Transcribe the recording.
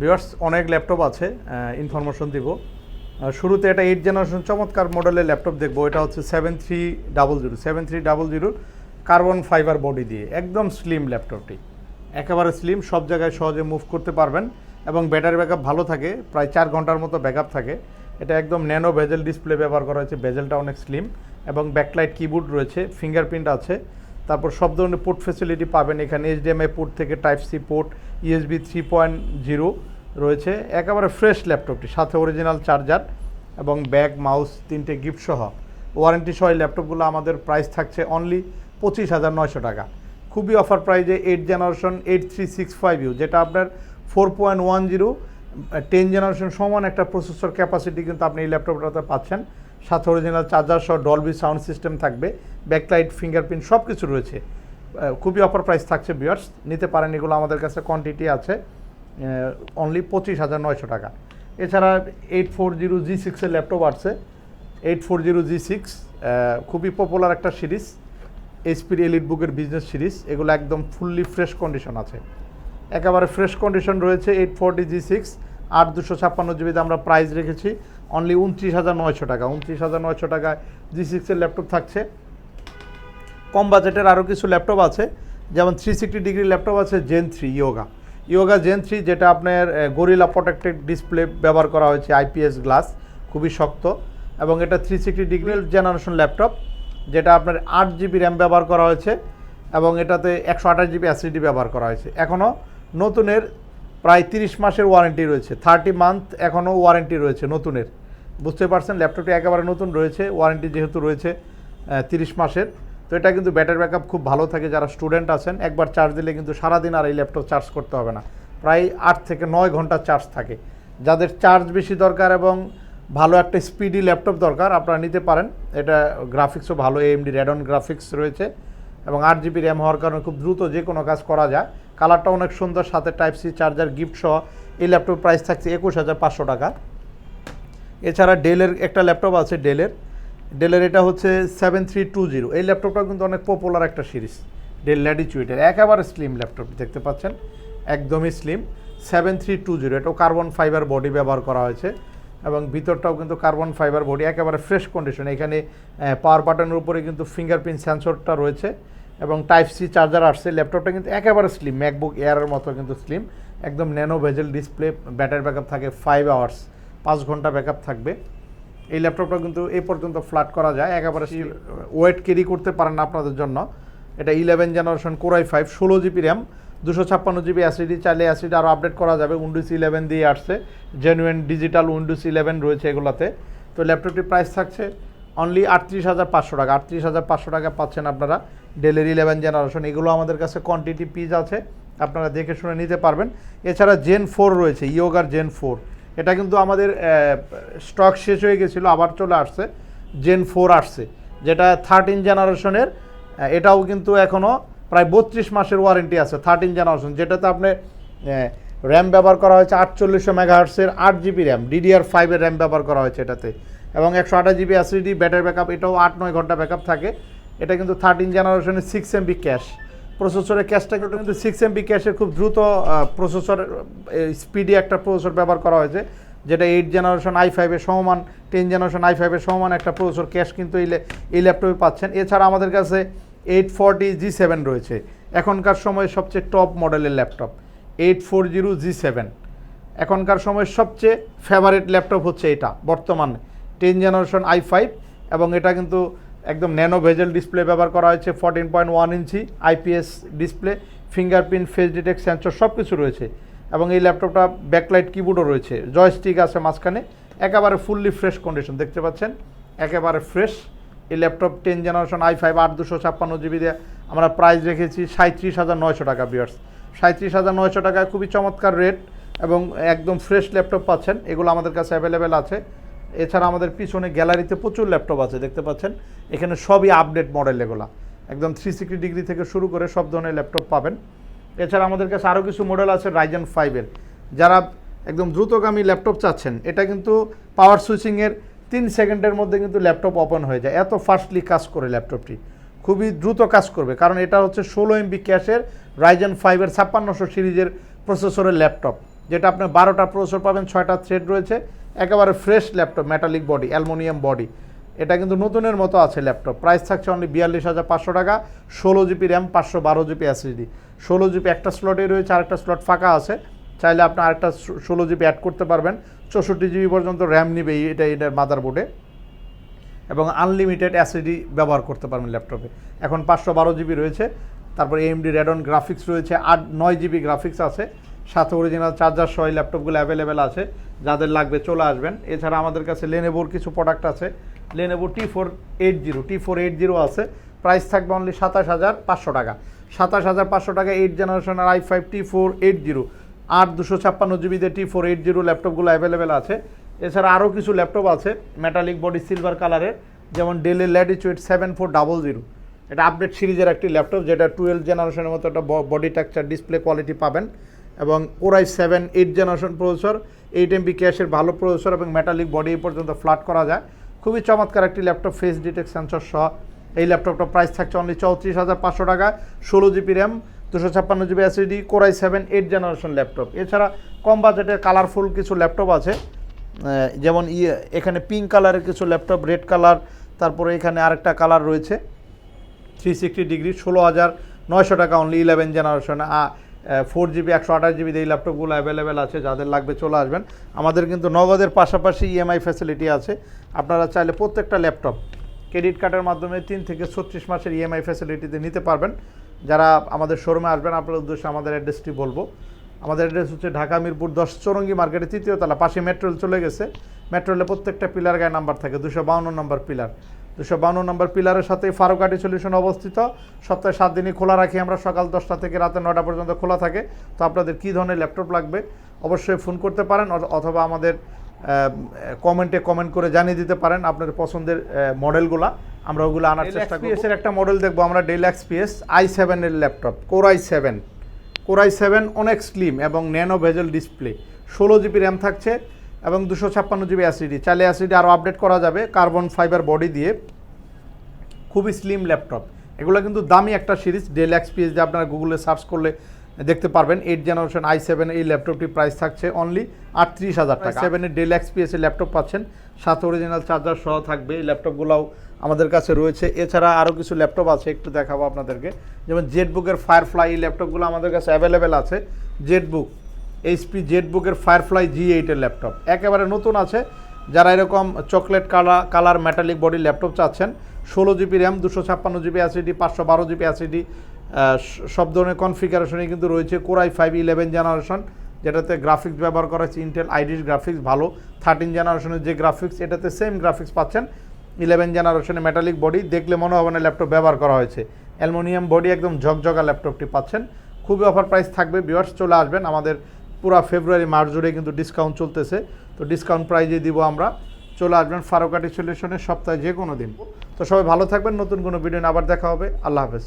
Viewers, অনেক laptop আছে information দিব। শুরুতে এটা এইট জেনারেশন চমৎকার মডেলের ল্যাপটপ দেখব। এটা হচ্ছে seven three double zero seven three double zero carbon fibre body দিয়ে। একদম স্লিম ল্যাপটপটি। একেবারে স্লিম সব জায়গায় সহজে মুভ করতে পারবেন এবং ব্যাটারি ব্যাকআপ ভালো থাকে, প্রায় চার ঘণ্টার মতো ব্যাকআপ থাকে। এটা একদম ন্যানো ভেজেল ডিসপ্লে ব্যবহার করা হয়েছে ভেজেলটা অনেক স্লিম এবং ব্যাকলাইট কিবোর্ড রয়েছে ফিঙ্গারপ্রিন্ট আছে। তারপর সব ধরনের পোর্ট ফেসিলিটি পাবেন এখানে এইচডিএমআই পোর্ট থেকে type C port USB three point zero রয়েছে, একেবারে ফ্রেশ ল্যাপটপটি সাথে অরিজিনাল চার্জার এবং ব্যাগ মাউস তিনটে গিফট সহ। ওয়ারেন্টি সহ ল্যাপটপগুলো আমাদের প্রাইস থাকছে অনলি পঁচিশ হাজার নয়শো টাকা। খুবই অফার প্রাইজে eight generation eight three six five U যেটা আপনার four point one zero ten generation সমান একটা প্রসেসর ক্যাপাসিটি কিন্তু আপনি এই ল্যাপটপটাতে পাচ্ছেন। সাথে অরিজিনাল চার্জার সহ ডলবি সাউন্ড সিস্টেম থাকবে ব্যাকলাইট ফিঙ্গারপ্রিন্ট সব কিছু রয়েছে খুবই অফার প্রাইস থাকছে বিয়ার্স নিতে পারেন, এগুলো আমাদের কাছে কোয়ান্টিটি আছে অনলি পঁচিশ হাজার নয়শো টাকা। এছাড়া এইট ফোর জিরো জি সিক্সের ল্যাপটপ আছে eight four zero G six খুবই পপুলার একটা সিরিজ এইচপির এলিট বুকের বিজনেস সিরিজ এগুলো একদম ফুললি ফ্রেশ কন্ডিশন আছে। একেবারে ফ্রেশ কন্ডিশন রয়েছে এইট ফোরটি জি সিক্স আট দুশো ছাপ্পান্ন জিবিতে আমরা প্রাইস রেখেছি। অনলি উনত্রিশ হাজার নয়শো টাকা। উনত্রিশ হাজার নয়শো টাকায় জি সিক্সের ল্যাপটপ থাকছে। কম বাজেটের আরও কিছু ল্যাপটপ আছে। যেমন থ্রি সিক্সটি ডিগ্রি ল্যাপটপ আছে Zen three Yoga Yoga Zen three যেটা আপনার গরিলা প্রোটেক্টেড ডিসপ্লে ব্যবহার করা হয়েছে আইপিএস গ্লাস খুবই শক্ত। এবং এটা three sixty degree generation laptop যেটা আপনার আট জিবি র্যাম ব্যবহার করা হয়েছে। এবং এটাতে একশো আঠাশ জিবি অ্যাসিডি ব্যবহার করা হয়েছে। এখনও নতুনের প্রায় তিরিশ মাসের ওয়ারেন্টি রয়েছে। থার্টি মান্থ এখনও ওয়ারেন্টি রয়েছে নতুনের। বুঝতে পারছেন? ল্যাপটপটি একেবারে নতুন রয়েছে ওয়ারেন্টি যেহেতু রয়েছে তিরিশ মাসের। তো এটা কিন্তু ব্যাটারি ব্যাকআপ খুব ভালো থাকে, যারা স্টুডেন্ট আছেন, একবার চার্জ দিলে কিন্তু সারাদিন আর এই ল্যাপটপ চার্জ করতে হবে না। প্রায় আট থেকে নয় ঘণ্টা চার্জ থাকে। যাদের চার্জ বেশি দরকার এবং ভালো একটা স্পিডি ল্যাপটপ দরকার, আপনারা নিতে পারেন। এটা গ্রাফিক্সও ভালো এএমডি র্যাডন গ্রাফিক্স রয়েছে এবং আট জিবি র্যাম হওয়ার কারণে খুব দ্রুত যে কোনো কাজ করা যায়। কালারটা অনেক সুন্দর, সাথে টাইপ সি চার্জার গিফট সহ। এই ল্যাপটপ প্রাইস থাকছে একুশ হাজার পাঁচশো টাকা। এছাড়া ডেলের একটা ল্যাপটপ আছে ডেলের ডেলের এটা হচ্ছে সেভেন থ্রি টু জিরো এই ল্যাপটপটা কিন্তু অনেক পপুলার একটা সিরিজ ডেল ল্যাডিচুইটের একেবারে স্লিম ল্যাপটপ দেখতে পাচ্ছেন? একদমই slim seven three two zero এটাও কার্বন ফাইবার বডি ব্যবহার করা হয়েছে। এবং ভিতরটাও কিন্তু কার্বন ফাইবার বডি একেবারে ফ্রেশ কন্ডিশন এখানে পাওয়ার বাটনের উপরে কিন্তু ফিঙ্গারপ্রিন্ট সেন্সরটা রয়েছে। এবং টাইপ সি চার্জার আসছে ল্যাপটপটা কিন্তু একেবারে স্লিম ম্যাকবুক এয়ারের মতো কিন্তু স্লিম একদম nano bezel display battery backup থাকে ফাইভ আওয়ার্স পাঁচ ঘণ্টা ব্যাকআপ থাকবে। এই ল্যাপটপটা কিন্তু এই পর্যন্ত ফ্ল্যাট করা যায় একেবারে ওয়েট ক্যারি করতে পারেন না আপনাদের জন্য। এটা eleven generation core i five ষোলো জিবি র্যাম দুশো ছাপ্পান্ন জিবি অ্যাসিডি চাইলে অ্যাসিড আরও আপডেট করা যাবে উইন্ডোজ ইলেভেন দিয়ে আসছে। জেনুইন ডিজিটাল উইন্ডোজ ইলেভেন রয়েছে এগুলাতে। তো ল্যাপটপটির প্রাইস থাকছে অনলি আটত্রিশ হাজার পাঁচশো টাকা। আটত্রিশ হাজার পাঁচশো টাকা পাচ্ছেন আপনারা ডেলের ইলেভেন জেনারেশন এগুলো আমাদের কাছে কোয়ান্টিটি পিস আছে, আপনারা দেখে শুনে নিতে পারবেন। এছাড়া জেন ফোর রয়েছে ইয়োগার জেন ফোর এটা কিন্তু আমাদের স্টক শেষ হয়ে গেছিল, আবার চলে আসছে জেন ফোর আসছে। যেটা থার্টিন জেনারেশনের এটাও কিন্তু এখনও প্রায় বত্রিশ মাসের ওয়ারেন্টি আছে থার্টিন জেনারেশন যেটাতে আপনি র্যাম ব্যবহার করা হয়েছে আটচল্লিশশো মেগাহার্সের আট জিবি র্যাম ডিডিআর ফাইভের র্যাম ব্যবহার করা হয়েছে এটাতে। এবং একশো আঠাশ জিবি অ্যাসিডি ব্যাটারি ব্যাকআপ এটাও আট নয় ঘণ্টা ব্যাকআপ থাকে। এটা কিন্তু থার্টিন জেনারেশনের সিক্স এমবি ক্যাশ প্রসেসরের ক্যাশটা কিন্তু সিক্স এমবি ক্যাশের খুব দ্রুত প্রসেসর স্পিডি একটা প্রসেসর ব্যবহার করা হয়েছে, যেটা এইট জেনারেশন আই ফাইভের সমান টেন জেনারেশন আই ফাইভের সমান একটা প্রসেসর ক্যাশ কিন্তু এই এই ল্যাপটপে পাচ্ছেন। এছাড়া আমাদের কাছে এইট ফোরটি জি সেভেন রয়েছে। এখনকার সময়ে সবচেয়ে টপ মডেলের laptop eight four zero G seven এখনকার সময়ের সবচেয়ে ফেভারিট ল্যাপটপ হচ্ছে এটা, বর্তমানে। টেন জেনারেশন আই ফাইভ এবং এটা কিন্তু একদম ন্যানো ভেজেল ডিসপ্লে ব্যবহার করা হয়েছে fourteen point one inch IPS display fingerprint face detect sensor সব কিছু রয়েছে এবং এই ল্যাপটপটা ব্যাকলাইট কিবোর্ডও রয়েছে। জয়স্টিক আছে মাঝখানে, একেবারে ফুললি ফ্রেশ কন্ডিশন দেখতে পাচ্ছেন? একেবারে ফ্রেশ এই laptop ten generation i five আট দুশো ছাপ্পান্ন জিবি দিয়ে আমরা প্রাইস রেখেছি সাঁত্রিশ হাজার নয়শো টাকা বিয়ার্স সাঁত্রিশ হাজার নয়শো টাকায় খুবই চমৎকার রেট এবং একদম ফ্রেশ ল্যাপটপ পাচ্ছেন। এগুলো আমাদের কাছে অ্যাভেলেবেল আছে। এছাড়া আমাদের পিছনে গ্যালারিতে প্রচুর ল্যাপটপ আছে, দেখতে পাচ্ছেন? এখানে সবই আপডেট মডেল এগুলো। একদম থ্রি সিক্সটি ডিগ্রি থেকে শুরু করে সব ধরনের ল্যাপটপ পাবেন। এছাড়া আমাদের কাছে আরও কিছু মডেল আছে রাইজেন ফাইভের যারা একদম দ্রুতগামী ল্যাপটপ চাচ্ছেন, এটা কিন্তু পাওয়ার সুইচিংয়ের তিন সেকেন্ডের মধ্যে কিন্তু ল্যাপটপ ওপেন হয়ে যায়। এত ফাস্টলি কাজ করে ল্যাপটপটি। খুবই দ্রুত কাজ করবে, কারণ এটা হচ্ছে ষোলো এমবি ক্যাশের রাইজেন ফাইভের ছাপ্পান্নশো সিরিজের প্রসেসরের ল্যাপটপ। যেটা আপনার বারোটা প্রসেসর পাবেন, ছয়টা থ্রেড রয়েছে। একেবারে fresh laptop metallic body aluminium body এটা কিন্তু নতুনের মতো আছে ল্যাপটপ প্রাইস থাকছে অনলি বিয়াল্লিশ হাজার পাঁচশো টাকা। ষোলো জিবি র্যাম পাঁচশো বারো জিবি এসএসডি ষোলো জিবি একটা স্লটে রয়েছে, আরেকটা স্লট ফাঁকা আছে। চাইলে আপনি আরেকটা ষোলো জিবি অ্যাড করতে পারবেন। চৌষট্টি জিবি পর্যন্ত র্যাম নিবে এটা এটার মাদারবোর্ডে এবং আনলিমিটেড অ্যাসিডি ব্যবহার করতে পারবেন ল্যাপটপে এখন পাঁচশো বারো জিবি রয়েছে। তারপর এমডি রেডন গ্রাফিক্স রয়েছে। আট নয় জিবি গ্রাফিক্স আছে। সাথে অরিজিনাল চার্জার সহ এই ল্যাপটপগুলো অ্যাভেলেবেল আছে, যাদের লাগবে চলে আসবেন। এছাড়া আমাদের কাছে লেনেবোর কিছু প্রোডাক্ট আছে। Lenovo T four eight zero T four eight zero আছে। প্রাইস থাকবে অনলি সাতাশ হাজার পাঁচশো টাকা। সাতাশ হাজার পাঁচশো টাকা এইট জেনারেশনের i five T four eight zero আট দুশো ছাপ্পান্ন জিবিতে টি ফোর এইট জিরো ল্যাপটপগুলো অ্যাভেলেবেল আছে। এছাড়া আরও কিছু ল্যাপটপ আছে মেটালিক বডি সিলভার কালারের যেমন ডেলের Latitude seven four double zero এটা আপডেট সিরিজের একটি ল্যাপটপ যেটা টুয়েলভ জেনারেশনের মতো একটা বডি টেক্সচার ডিসপ্লে কোয়ালিটি পাবেন। এবং ওরাই seven eight generation processor eight MB ক্যাশের ভালো প্রসেসর এবং মেটালিক বডি পর্যন্ত ফ্ল্যাট করা যায়। খুবই চমৎকার একটি ল্যাপটপ ফেস ডিটেক্ট সেন্সর সহ। এই ল্যাপটপটা প্রাইস থাকছে অনলি চৌত্রিশ হাজার পাঁচশো টাকা, ষোলো জিবি র্যাম দুশো ছাপ্পান্ন GB SSD core i seven eight generation laptop এছাড়া কম বাজেটের কালারফুল কিছু ল্যাপটপ আছে। যেমন ইয়ে এখানে পিঙ্ক কালারের কিছু ল্যাপটপ রেড কালার তারপরে এখানে আরেকটা কালার রয়েছে। থ্রি সিক্সটি ডিগ্রি ষোলো হাজার নয়শো টাকা only eleven generation four GB, একশো আঠাশ জিবি এই ল্যাপটপগুলো অ্যাভেলেবেল আছে, যাদের লাগবে চলে আসবেন। আমাদের কিন্তু নগদের পাশাপাশি ইএমআই ফ্যাসিলিটি আছে। আপনারা চাইলে প্রত্যেকটা ল্যাপটপ ক্রেডিট কার্ডের মাধ্যমে তিন থেকে ছত্রিশ মাসের ইএমআই ফ্যাসিলিটিতে নিতে পারবেন। যারা আমাদের শোরুমে আসবেন আপনার উদ্দেশ্যে আমাদের অ্যাড্রেসটি বলব। আমাদের অ্যাড্রেস হচ্ছে ঢাকা মিরপুর দশ চৌরঙ্গি মার্কেটের তৃতীয় তলা পাশে মেট্রোল চলে গেছে। মেট্রোলে প্রত্যেকটা পিলার গায়ে নাম্বার থাকে, দুশো বাউন্ন নম্বর পিলার দুশো বাউন্ন নম্বর পিলারের সাথে ফারুকাটি সলিউশন অবস্থিত। সপ্তাহে সাত দিনই খোলা রাখি আমরা সকাল দশটা থেকে রাতে নটা পর্যন্ত খোলা থাকে। তো আপনাদের কী ধরনের ল্যাপটপ লাগবে? অবশ্যই ফোন করতে পারেন অথবা আমাদের কমেন্টে কমেন্ট করে জানিয়ে দিতে পারেন আপনাদের পছন্দের মডেলগুলো। আমরা ওগুলো আনার চেষ্টা করি এর একটা মডেল দেখব আমরা ডেল এক্সপিএস আই সেভেনের laptop core i seven core i seven অনেক স্লিম এবং ন্যানো ভেজেল ডিসপ্লে ষোলো জিবি র্যাম থাকছে। এবং দুশো ছাপ্পান্ন জিবি অ্যাসিডি। চাইলে অ্যাসিডি আরও আপডেট করা যাবে কার্বন ফাইবার বডি দিয়ে। খুবই স্লিম ল্যাপটপ এগুলো কিন্তু দামি একটা সিরিজ ডেল এক্সপিএস দিয়ে আপনারা গুগলে সার্চ করলে দেখতে পারবেন। এইট জেনারেশন আই সেভেন এই ল্যাপটপটি প্রাইস থাকছে অনলি আটত্রিশ হাজার টাকা। সেভেনের ডেল এক্সপিএস এর ল্যাপটপ পাচ্ছেন। সাথে অরিজিনাল চার্জার সহ থাকবে। এই ল্যাপটপগুলোও আমাদের কাছে রয়েছে। এছাড়া আরও কিছু ল্যাপটপ আছে একটু দেখাবো আপনাদেরকে। যেমন জেটবুকের ফায়ারফ্লাই এই ল্যাপটপগুলো আমাদের কাছে অ্যাভেলেবেল আছে। জেটবুক এইচপি জেটবুকের ফায়ারফ্লাই জি এইটের ল্যাপটপ। একেবারে নতুন আছে। যারা এরকম chocolate colour colour metallic body laptop চাচ্ছেন, ষোলো জিবি র্যাম দুশো ছাপ্পান্ন জিবি অ্যাসিডি পাঁচশো বারো জিবি অ্যাসিডি সব ধরনের কনফিগারেশনে কিন্তু রয়েছে। Core i five eleven generation যেটাতে গ্রাফিক্স ব্যবহার করা হচ্ছে ইন্টেল আইডিস গ্রাফিক্স ভালো। থার্টিন জেনারেশনের যে গ্রাফিক্স এটাতে সেম গ্রাফিক্স পাচ্ছেন। ইলেভেন জেনারেশনের মেটালিক বডি দেখলে মনে হবে না ল্যাপটপ ব্যবহার করা হয়েছে। অ্যালুমিনিয়াম বডি একদম ঝকঝকা ল্যাপটপটি পাচ্ছেন। খুবই অফার প্রাইস থাকবে। ভিউয়ার্স চলে আসবেন আমাদের পুরো ফেব্রুয়ারি, মার্চ জুড়ে কিন্তু ডিসকাউন্ট চলতেছে। তো ডিসকাউন্ট প্রাইজে দিব আমরা। চলে আসবেন ফারুকাটি সলিউশনের সপ্তাহে যে কোনো দিন। তো সবাই ভালো থাকবেন, নতুন কোনো ভিডিও আবার দেখা হবে। আল্লাহ হাফেজ।